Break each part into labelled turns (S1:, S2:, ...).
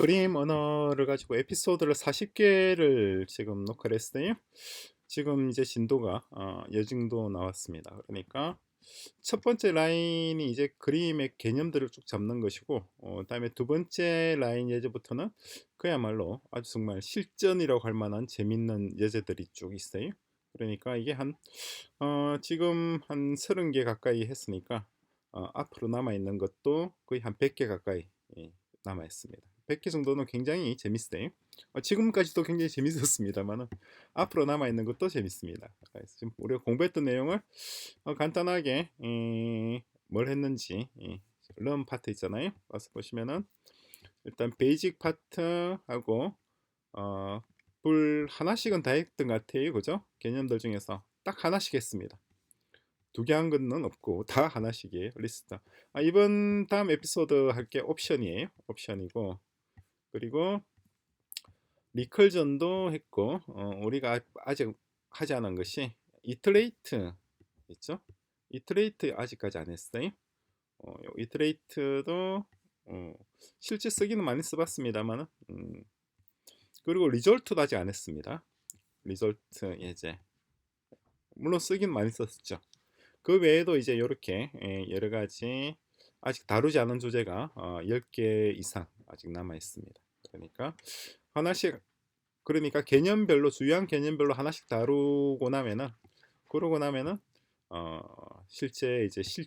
S1: 그림 언어를 가지고 에피소드를 40개를 지금 녹화를 했어요. 지금 이제 진도가 어, 이 정도 나왔습니다. 그러니까 첫 번째 라인이 이제 그림의 개념들을 쭉 잡는 것이고 어, 그다음에 두 번째 라인 예제부터는 그야말로 아주 정말 실전이라고 할 만한 재밌는 예제들이 쭉 있어요. 그러니까 이게 한 어, 지금 한 30개 가까이 했으니까 어, 앞으로 남아 있는 것도 거의 한 100개 가까이 예, 남아 있습니다. 100개 정도는 굉장히 재밌어요. 어, 지금까지도 굉장히 재밌었습니다만 앞으로 남아 있는 것도 재밌습니다. 그래서 지금 우리가 공부했던 내용을 어, 간단하게 에, 뭘 했는지 예, 런 파트 있잖아요. 와서 보시면은 일단 베이직 파트하고 어, 불 하나씩은 다 했던 것 같아요. 그죠? 개념들 중에서 딱 하나씩 했습니다. 두 개한 거는 없고 다 하나씩이에요. 리스트. 아, 이번 다음 에피소드 할 게 옵션이에요. 옵션이고 그리고 리컬전도 했고 어, 우리가 아직 하지 않은 것이 이트레이트 있죠? 이트레이트 아직까지 안 했어요. 어, 이트레이트도 어, 실제 쓰기는 많이 써봤습니다만 음, 그리고 리졸트도 아직 안 했습니다. 리졸트 예제 물론 쓰긴 많이 썼죠. 그 외에도 이제 이렇게 예, 여러 가지 아직 다루지 않은 주제가 10개 어, 이상 아직 남아 있습니다. 그러니까 하나씩 그러니까 개념별로 주요한 개념별로 하나씩 다루고 나면은 그러고 나면은 어 실제 이제 실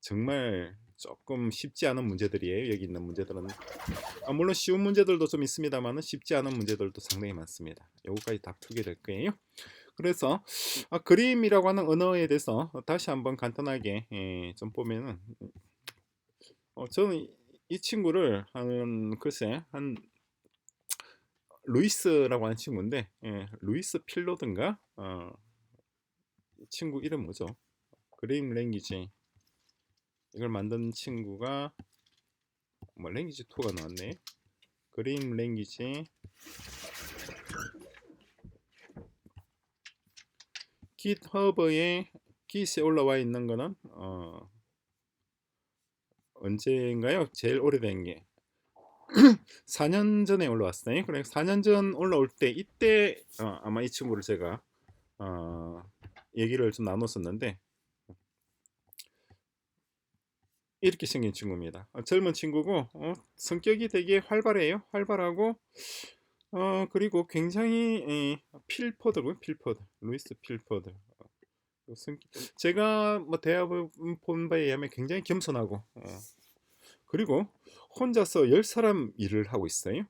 S1: 정말 조금 쉽지 않은 문제들이에요. 여기 있는 문제들은 아, 물론 쉬운 문제들도 좀 있습니다만은 쉽지 않은 문제들도 상당히 많습니다. 요거까지 다 풀게 될 거예요. 그래서 아, 그림이라고 하는 언어에 대해서 다시 한번 간단하게 예, 좀 보면은 어, 저는 이 친구를 한 글쎄 한 루이스라고 하는 친구인데 예, 루이스 필로든가 어, 이 친구 이름 뭐죠? 그림 랭귀지. 이걸 만든 친구가 뭐 랭귀지 2가 나왔네. 그림 랭귀지. 깃허브에 깃에 올라와 있는 거는 어, 언제인가요? 제일 오래된 게 4년 전에 올라왔어요. 그러니까 4년 전 올라올 때 이때 어, 아마 이 친구를 제가 어, 얘기를 좀 나눴었는데 이렇게 생긴 친구입니다. 어, 젊은 친구고 어, 성격이 되게 활발해요. 활발하고 어, 그리고 굉장히 에, 필포드고 필포드 루이스 필포드 어, 제가 뭐 대학을 본 바에 의하면 굉장히 겸손하고 어, 그리고 혼자서 10사람 일을 하고 있어요.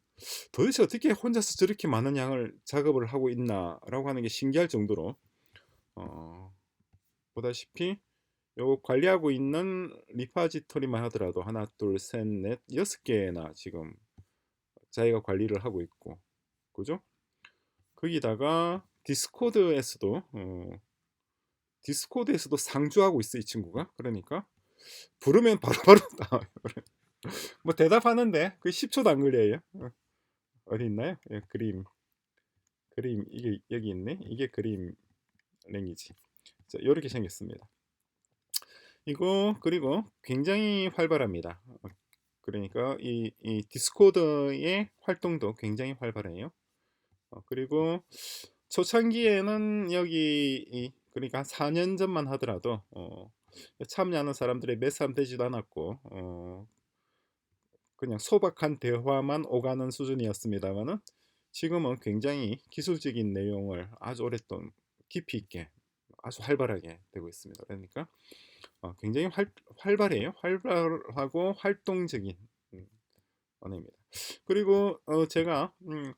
S1: 도대체 어떻게 혼자서 저렇게 많은 양을 작업을 하고 있나라고 하는 게 신기할 정도로 어, 보다시피 요 관리하고 있는 리파지토리만 하더라도 하나 둘 셋 넷 여섯 개나 지금 자기가 관리를 하고 있고 그죠? 거기다가 디스코드에서도 어, 디스코드에서도 상주하고 있어 이 친구가 그러니까 부르면 바로바로 나와요. 뭐 대답하는데 그 10초도 안 걸려요. 어. 어디 있나요? 예, 그림 그림 이게 여기 있네. 이게 그림 랭이지. 자, 이렇게 생겼습니다. 이거 그리고 굉장히 활발합니다. 어, 그러니까 이, 이 디스코드의 활동도 굉장히 활발해요. 어, 그리고 초창기에는 여기 이, 그러니까 4년 전만 하더라도 어, 참여하는 사람들의 몇 사람 되지도 않았고 어, 그냥 소박한 대화만 오가는 수준이었습니다만은 지금은 굉장히 기술적인 내용을 아주 오랫동안 깊이 있게 아주 활발하게 되고 있습니다. 그러니까 어, 굉장히 활, 활발해요. 활발하고 활동적인 음, 언어입니다. 그리고 어, 제가 음,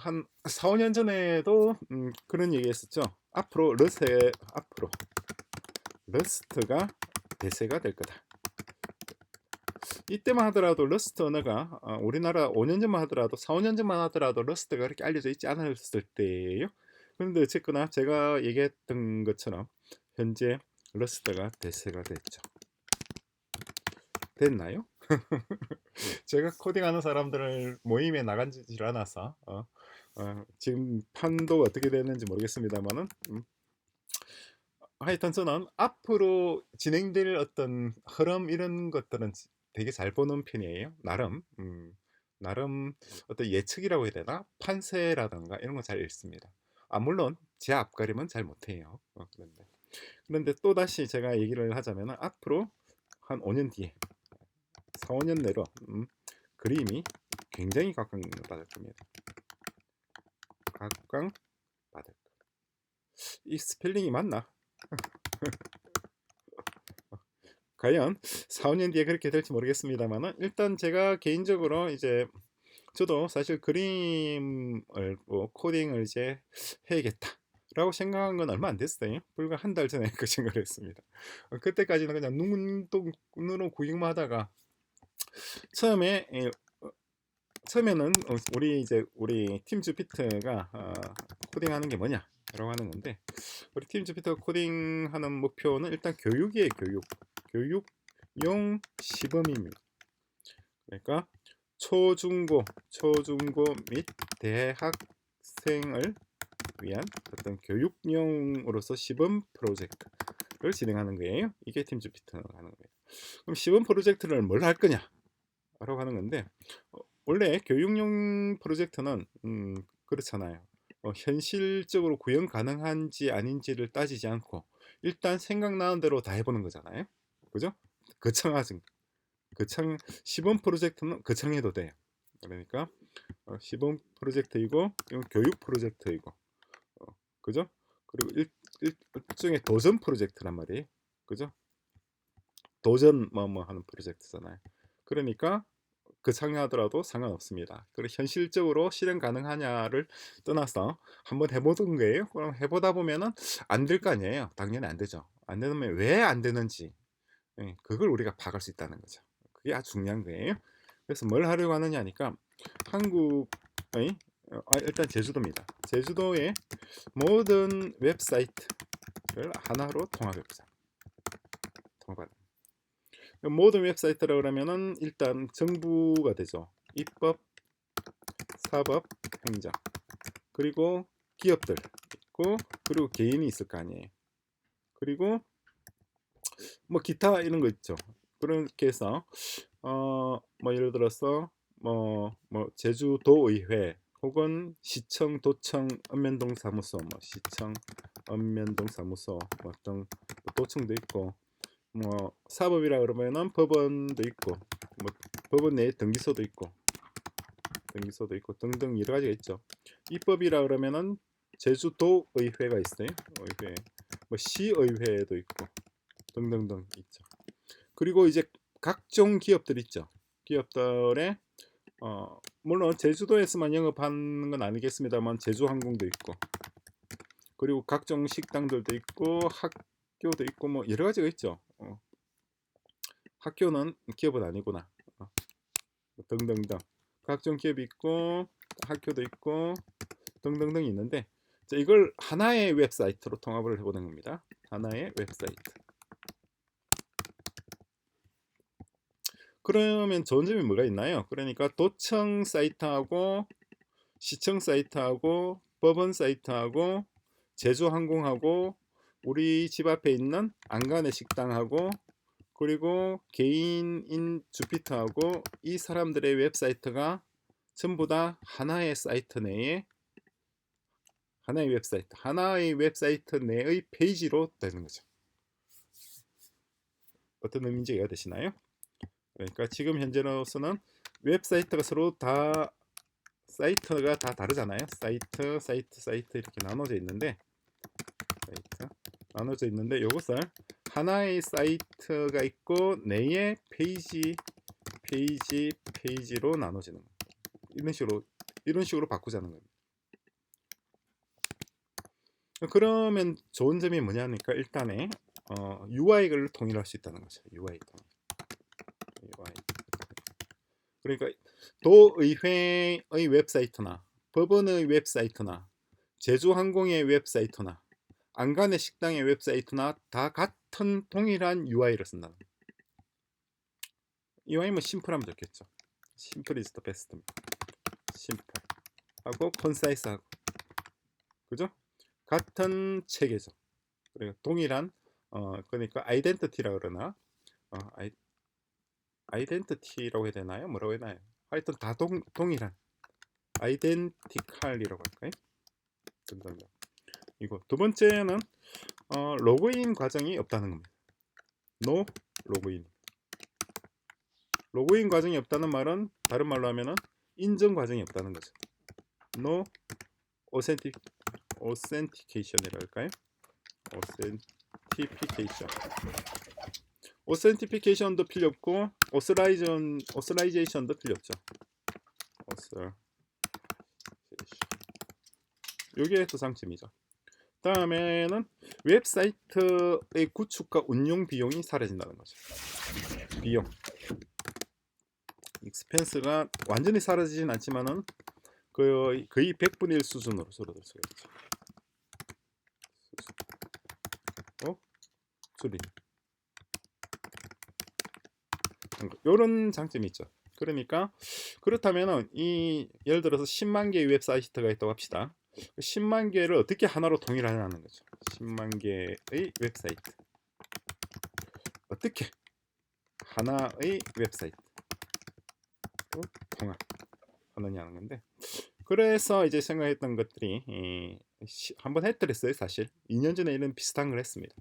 S1: 한 4, 5년 전에도 음, 그런 얘기 했었죠. 앞으로 러스트 앞으로 러스트가 대세가 될 거다. 이때만 하더라도 러스트 언어가 어, 우리나라 5년 전만 하더라도 4, 5년 전만 하더라도 러스트가 그렇게 알려져 있지 않았을 때예요. 그런데 어쨌거나 제가 얘기했던 것처럼 현재 러스트가 대세가 됐죠. 됐나요? 제가 코딩하는 사람들을 모임에 나간지 않아서 어, 어, 지금 판도 어떻게 됐는지 모르겠습니다만은 음. 하여튼 저는 앞으로 진행될 어떤 흐름 이런 것들은 되게 잘 보는 편이에요. 나름. 음, 나름 어떤 예측이라고 해야 되나 판세라든가 이런 거 잘 읽습니다. 아 물론 제 앞가림은 잘 못해요. 어, 그런데 그런데 또 다시 제가 얘기를 하자면 앞으로 한 5년 뒤에 4, 5년 내로 음, 그림이 굉장히 각광받을 겁니다. 각광 받을 거. 이 스펠링이 맞나? 과연 4, 5년 뒤에 그렇게 될지 모르겠습니다만은 일단 제가 개인적으로 이제 저도 사실 그림을 뭐 코딩을 이제 해야겠다 라고 생각한 건 얼마 안 됐어요. 불과 한 달 전에 그 생각을 했습니다. 어, 그때까지는 그냥 눈으로 구경만 하다가 처음에 처음에는 어, 우리 이제 우리 팀 주피터가 어, 코딩하는 게 뭐냐 라고 하는 건데 우리 팀 주피터 코딩하는 목표는 일단 교육이에요 교육 교육용 시범입니다. 그러니까 초중고 초중고 및 대학생을 위한 어떤 교육용으로서 시범 프로젝트를 진행하는 거예요. 이게 팀 주피터가 하는 거예요. 그럼 시범 프로젝트를 뭘 할 거냐? 라고 하는 건데 어, 원래 교육용 프로젝트는 음, 그렇잖아요. 어, 현실적으로 구현 가능한지 아닌지를 따지지 않고 일단 생각나는 대로 다 해보는 거잖아요. 그죠? 거창하지 거창 시범 프로젝트는 거창해도 돼요. 그러니까 어, 시범 프로젝트이고 교육 프로젝트이고 어, 그죠? 그리고 일, 일, 일종의 도전 프로젝트란 말이에요. 그죠? 도전 뭐뭐 하는 프로젝트잖아요. 그러니까 그 상하더라도 상관없습니다. 그리고 현실적으로 실행 가능하냐를 떠나서 한번 해보던 거예요. 그럼 해보다 보면은 안 될 거 아니에요. 당연히 안 되죠. 안 되면 왜 안 되는지 예, 그걸 우리가 파악할 수 있다는 거죠. 그게 아주 중요한 거예요. 그래서 뭘 하려고 하느냐 니까 한국의 어, 아, 일단 제주도입니다. 제주도의 모든 웹사이트를 하나로 통합해보자. 통합. 모든 웹사이트라 그러면은 일단 정부가 되죠. 입법, 사법, 행정. 그리고 기업들 있고 그리고 개인이 있을 거 아니에요. 그리고 뭐 기타 이런 거 있죠. 그렇게 해서 어 뭐 예를 들어서 뭐 뭐 제주도의회 혹은 시청, 도청, 읍면동 사무소, 뭐 시청, 읍면동 사무소, 뭐 어떤 도청도 있고 뭐 사법이라 그러면은 법원도 있고 뭐 법원 내에 등기소도 있고 등기소도 있고 등등 여러 가지가 있죠. 입법이라 그러면은 제주도 의회가 있어요. 의회, 뭐 시의회도 있고 등등등 있죠. 그리고 이제 각종 기업들 있죠. 기업들의 어 물론 제주도에서만 영업하는 건 아니겠습니다만 제주항공도 있고 그리고 각종 식당들도 있고 학교도 있고 뭐 여러 가지가 있죠. 어. 학교는 기업은 아니구나. 어. 등등등 각종 기업이 있고 학교도 있고 등등등 있는데 자, 이걸 하나의 웹사이트로 통합을 해보는 겁니다. 하나의 웹사이트. 그러면 좋은 점이 뭐가 있나요? 그러니까 도청 사이트하고 시청 사이트하고 법원 사이트하고 제주항공하고 우리 집 앞에 있는 안간의 식당하고 그리고 개인인 주피터하고 이 사람들의 웹사이트가 전부 다 하나의 사이트 내에 하나의 웹사이트 하나의 웹사이트 내의 페이지로 되는 거죠. 어떤 의미인지 이해가 되시나요? 그러니까 지금 현재로서는 웹사이트가 서로 다 사이트가 다 다르잖아요. 사이트, 사이트, 사이트 이렇게 나눠져 있는데 사이트 나눠져 있는데 이것을 하나의 사이트가 있고 내의 페이지, 페이지, 페이지로 나눠지는 거예요. 이런 식으로 이런 식으로 바꾸자는 겁니다. 그러면 좋은 점이 뭐냐니까 일단에 어, UI를 통일할 수 있다는 거죠. UI 통일. 그러니까 도의회의 웹사이트나 법원의 웹사이트나 제주항공의 웹사이트나 안간의 식당의 웹사이트나 다 같은 동일한 UI를 쓴다는 UI면 심플하면 좋겠죠. 심플 is the best. 심플 하고 컨사이스 하고 그죠? 같은 체계죠. 그러니까 동일한 어 그러니까 아이덴티티라 그러나 어, 아이, 아이덴티티라고 해야 되나요? 뭐라고 해야 되나요? 하여튼 다 동, 동일한 아이덴티칼이라고 할까요? 이거 두 번째는 어, 로그인 과정이 없다는 겁니다. no 로그인. 로그인 과정이 없다는 말은 다른 말로 하면은 인증 과정이 없다는 거죠. no authentic authentication이라 할까요? authentication. authentication도 필요 없고 authorization authorization도 필요 없죠. authorization. 요게 또 장점이죠. 다음에는 웹사이트의 구축과 운용 비용이 사라진다는 거죠. 비용. 익스펜스가 완전히 사라지진 않지만은 거의, 거의 100분의 1 수준으로 줄어들 수가 있죠. 어? 줄이. 이런 장점이 있죠. 그러니까 그렇다면은 이 예를 들어서 10만 개의 웹사이트가 있다고 합시다. 10만 개를 어떻게 하나로 통일하냐는 거죠. 10만 개의 웹사이트. 어떻게 하나의 웹사이트 통합하느냐는 건데 그래서 이제 생각했던 것들이 이, 시, 한번 했더랬어요 사실 2년 전에 이런 비슷한 걸 했습니다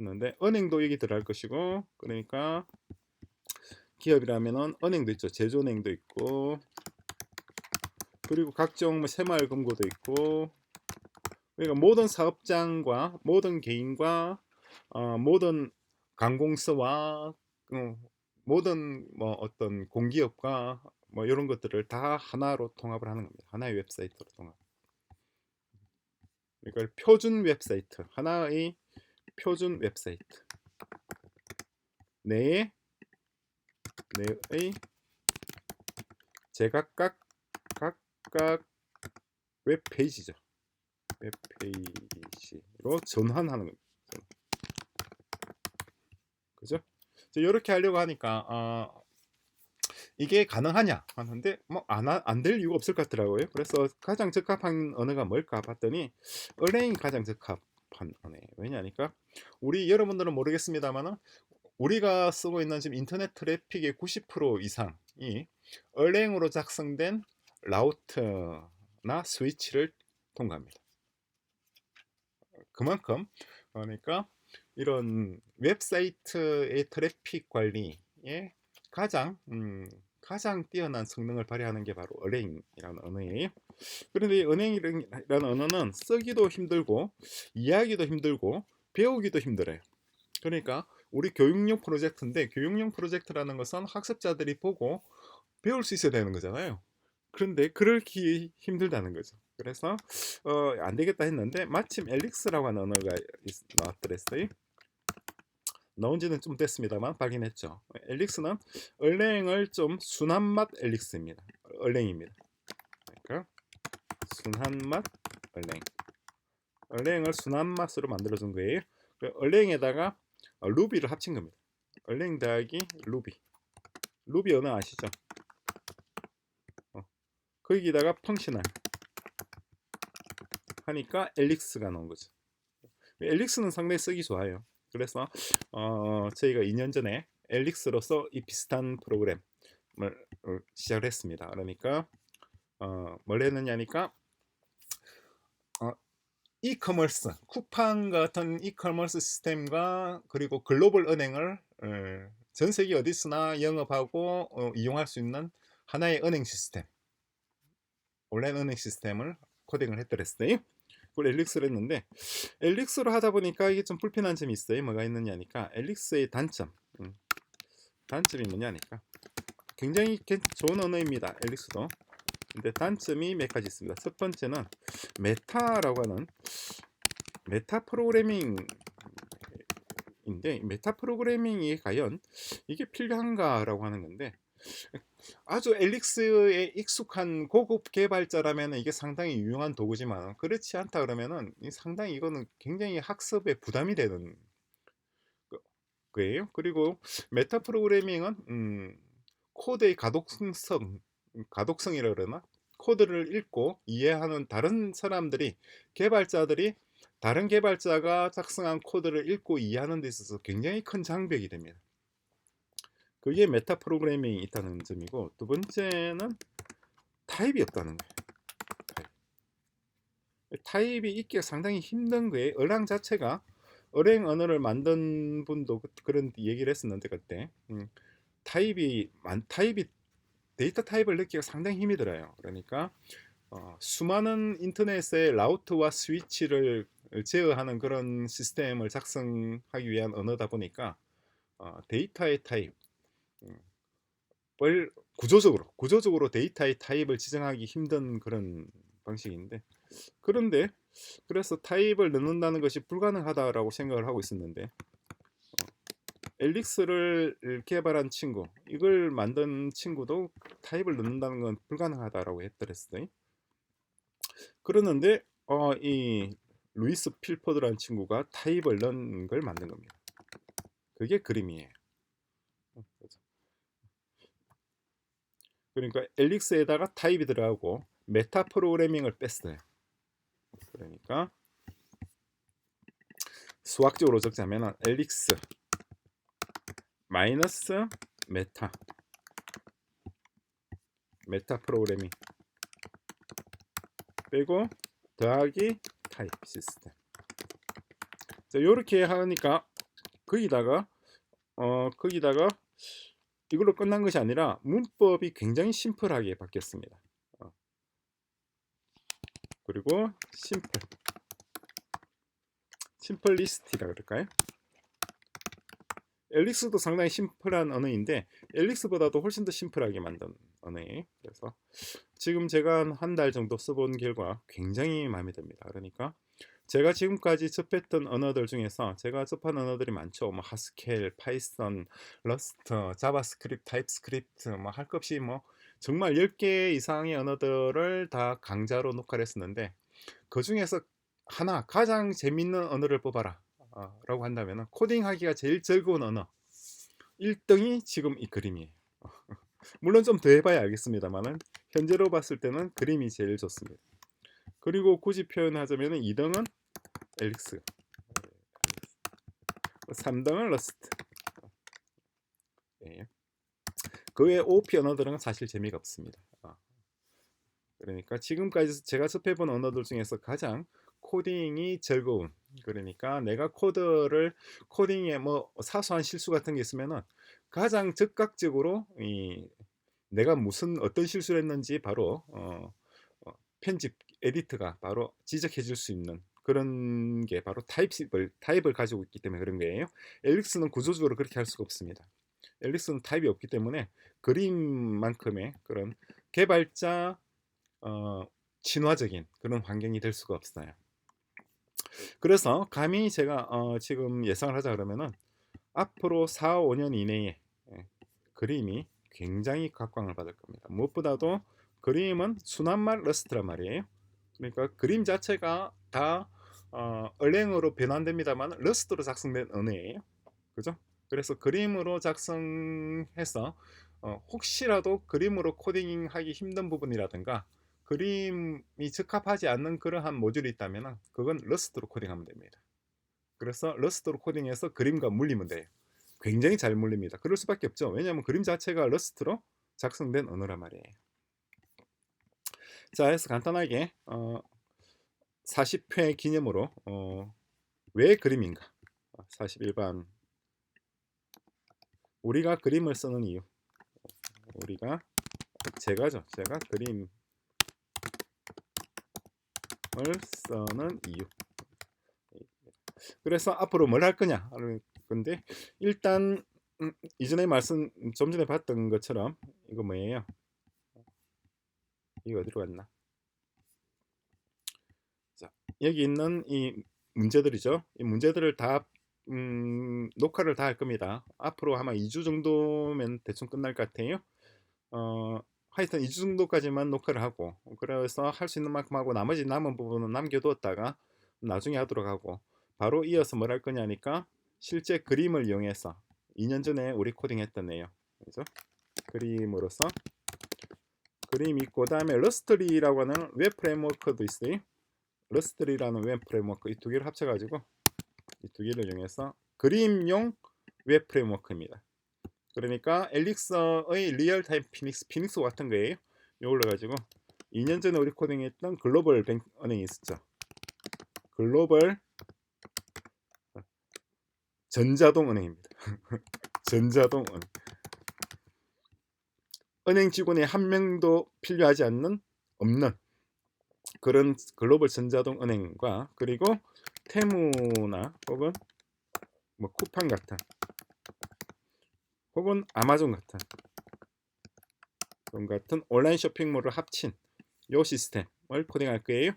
S1: 했는데 은행도 여기 들어갈 것이고 그러니까 기업이라면은 은행도 있죠 제조은행도 있고 그리고 각종 뭐 새마을 금고도 있고 그러니까 모든 사업장과 모든 개인과 어, 모든 관공서와 어, 모든 뭐 어떤 공기업과 뭐 이런 것들을 다 하나로 통합을 하는 겁니다. 하나의 웹사이트로 통합. 이걸 표준 웹사이트, 하나의 표준 웹사이트 내에 내의 제각각 각각 웹페이지죠. 웹페이지로 전환하는 겁니다. 그죠? 이렇게 하려고 하니까 어, 이게 가능하냐 하는데 뭐안안 될 이유가 없을 것 같더라고요. 그래서 가장 적합한 언어가 뭘까 봤더니 얼랭이 가장 적합한 언어. 왜냐니까 우리 여러분들은 모르겠습니다만은 우리가 쓰고 있는 지금 인터넷 트래픽의 90% 이상이 얼랭으로 작성된 라우터나 스위치를 통과합니다. 그만큼 그러니까 이런 웹사이트의 트래픽 관리에 가장 음, 가장 뛰어난 성능을 발휘하는 게 바로 은행이라는 언어예요. 그런데 은행이라는 언어는 쓰기도 힘들고 이해하기도 힘들고 배우기도 힘들어요. 그러니까 우리 교육용 프로젝트인데 교육용 프로젝트라는 것은 학습자들이 보고 배울 수 있어야 되는 거잖아요. 그런데 그럴기 힘들다는 거죠. 그래서 어, 안 되겠다 했는데 마침 엘릭스라고 하는 언어가 나왔더랬어요. 나온 지는 좀 됐습니다만 발견했죠. 엘릭스는 얼랭을 좀 순한 맛 엘릭스입니다. 얼랭입니다. 그러니까 순한 맛 얼랭. 얼랭을 순한 맛으로 만들어준 거예요. 그 얼랭에다가 루비를 합친 겁니다. 얼랭 더하기 루비. 루비 언어 아시죠? 어. 거기다가 펑셔널 하니까 엘릭스가 나온 거죠. 엘릭스는 상당히 쓰기 좋아요. 그래서 어, 저희가 2년 전에 엘릭스로서 이 비슷한 프로그램을 어, 시작을 했습니다. 그러니까 어, 뭘 했느냐니까 어, 이커머스 쿠팡 같은 이커머스 시스템과 그리고 글로벌 은행을 어, 전 세계 어디서나 영업하고 어, 이용할 수 있는 하나의 은행 시스템 온라인 은행 시스템을 코딩을 했더랬어요. 그걸 엘릭스로 했는데 엘릭스로 하다 보니까 이게 좀 불편한 점이 있어요. 뭐가 있느냐니까 엘릭스의 단점 음. 단점이 뭐냐니까 굉장히 좋은 언어입니다. 엘릭스도 근데 단점이 몇 가지 있습니다. 첫 번째는 메타라고 하는 메타 프로그래밍인데 메타 프로그래밍이 과연 이게 필요한가라고 하는 건데 아주 엘릭스에 익숙한 고급 개발자라면 이게 상당히 유용한 도구지만 그렇지 않다 그러면은 상당히 이거는 굉장히 학습에 부담이 되는 거예요. 그리고 메타 프로그래밍은 음, 코드의 가독성, 가독성이라 그러나 코드를 읽고 이해하는 다른 사람들이 개발자들이 다른 개발자가 작성한 코드를 읽고 이해하는 데 있어서 굉장히 큰 장벽이 됩니다. 그게 메타 프로그래밍이 있다는 점이고 두 번째는 타입이 없다는 거예요. 타입. 타입이 있기가 상당히 힘든 거예요. 어랑 자체가 어랭 언어를 만든 분도 그- 그런 얘기를 했었는데 그때 음, 타입이 만 타입이 데이터 타입을 넣기가 상당히 힘이 들어요. 그러니까 어, 수많은 인터넷의 라우트와 스위치를 제어하는 그런 시스템을 작성하기 위한 언어다 보니까 어, 데이터의 타입 음, 을 구조적으로 구조적으로 데이터의 타입을 지정하기 힘든 그런 방식인데 그런데 그래서 타입을 넣는다는 것이 불가능하다라고 생각을 하고 있었는데 어, 엘릭스를 개발한 친구 이걸 만든 친구도 타입을 넣는다는 건 불가능하다라고 했더랬어요. 그러는데 어, 이 루이스 필포드라는 친구가 타입을 넣은 걸 만든 겁니다. 그게 그림이에요. 그러니까 엘릭스에다가 타입이 들어가고 메타 프로그래밍을 뺐어요. 그러니까 수학적으로 적자면 엘릭스 마이너스 메타 메타 프로그래밍 빼고 더하기 타입 시스템 자 요렇게 하니까 거기다가 어 거기다가 이걸로 끝난 것이 아니라 문법이 굉장히 심플하게 바뀌었습니다 어. 그리고 심플 심플리스트라 그럴까요? 엘릭스도 상당히 심플한 언어인데 엘릭스보다도 훨씬 더 심플하게 만든 언어예요. 그래서 지금 제가 한 달 정도 써본 결과 굉장히 마음에 듭니다. 그러니까 제가 지금까지 접했던 언어들 중에서 제가 접한 언어들이 많죠. 뭐 하스켈, 파이썬, 러스트, 자바스크립트, 타입스크립트 뭐 할 것 없이 뭐 정말 10개 이상의 언어들을 다 강좌로 녹화를 했었는데 그 중에서 하나 가장 재밌는 언어를 뽑아라 어, 라고 한다면 코딩하기가 제일 즐거운 언어. 1등이 지금 이 그림이에요. 물론 좀 더 해봐야 알겠습니다만은 현재로 봤을 때는 그림이 제일 좋습니다. 그리고 굳이 표현하자면 2등은 엘릭스 3등은 러스트 예. 그외 OP 언어들은 사실 재미가 없습니다 어. 그러니까 지금까지 제가 접해본 언어들 중에서 가장 코딩이 즐거운 그러니까 내가 코드를 코딩에 뭐 사소한 실수 같은 게 있으면은 가장 즉각적으로 이 내가 무슨 어떤 실수를 했는지 바로 어, 어, 편집 에디트가 바로 지적해 줄 수 있는 그런 게 바로 타입을 타입을 가지고 있기 때문에 그런 거예요. 엘릭스는 구조적으로 그렇게 할 수가 없습니다. 엘릭스는 타입이 없기 때문에 그림만큼의 그런 개발자 어, 친화적인 그런 환경이 될 수가 없어요. 그래서 감히 제가 어, 지금 예상을 하자 그러면은 앞으로 4, 5년 이내에 예, 그림이 굉장히 각광을 받을 겁니다. 무엇보다도 그림은 순한말 러스트란 말이에요. 그러니까 그림 자체가 다 어, 얼랭으로 변환됩니다만 러스트로 작성된 언어예요. 그죠? 그래서 그림으로 작성해서 어, 혹시라도 그림으로 코딩하기 힘든 부분이라든가 그림이 적합하지 않는 그러한 모듈이 있다면 그건 러스트로 코딩하면 됩니다. 그래서 러스트로 코딩해서 그림과 물리면 돼요. 굉장히 잘 물립니다. 그럴 수밖에 없죠. 왜냐하면 그림 자체가 러스트로 작성된 언어란 말이에요. 자, 해서 간단하게 어, 40회 기념으로 어, 왜 그림인가? 41번 우리가 그림을 쓰는 이유 우리가 제가죠. 제가 그림을 쓰는 이유 그래서 앞으로 뭘 할 거냐 근데 일단 음, 이전에 말씀 좀 전에 봤던 것처럼 이거 뭐예요? 이거 어디로 갔나? 자 여기 있는 이 문제들이죠. 이 문제들을 다 음, 녹화를 다 할 겁니다. 앞으로 아마 2주 정도면 대충 끝날 것 같아요. 어, 하여튼 2주 정도까지만 녹화를 하고 그래서 할 수 있는 만큼 하고 나머지 남은 부분은 남겨두었다가 나중에 하도록 하고 바로 이어서 뭘 할 거냐니까 실제 그림을 이용해서 2년 전에 우리 코딩했던 내용 그죠? 그림으로서 그림 있고 다음에 러스트리라고 하는 웹 프레임워크도 있어요. 러스트리라는 웹 프레임워크 이 두 개를 합쳐가지고 이 두 개를 이용해서 그림용 웹 프레임워크입니다. 그러니까 엘릭서의 리얼타임 피닉스 피닉스 같은 거예요. 이걸로 가지고 2년 전에 우리 코딩했던 글로벌 뱅 은행이 있었죠. 글로벌 전자동 은행입니다. 전자동 은행. 은행 직원이 한 명도 필요하지 않는 없는 그런 글로벌 전자동 은행과 그리고 테무나 혹은 뭐 쿠팡 같은 혹은 아마존 같은 그런 같은 온라인 쇼핑몰을 합친 요 시스템을 코딩할 거예요.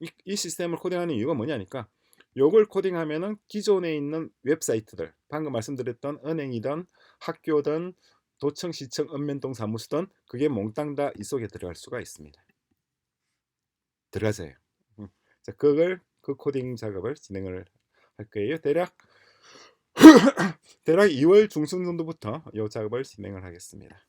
S1: 이, 이 시스템을 코딩하는 이유가 뭐냐니까 요걸 코딩하면은 기존에 있는 웹사이트들 방금 말씀드렸던 은행이든 학교든 도청 시청 읍면동 사무소든 그게 몽땅 다 이 속에 들어갈 수가 있습니다. 들어가세요. 음. 자, 그걸 그 코딩 작업을 진행을 할 거예요. 대략 대략 2월 중순 정도부터 이 작업을 진행을 하겠습니다.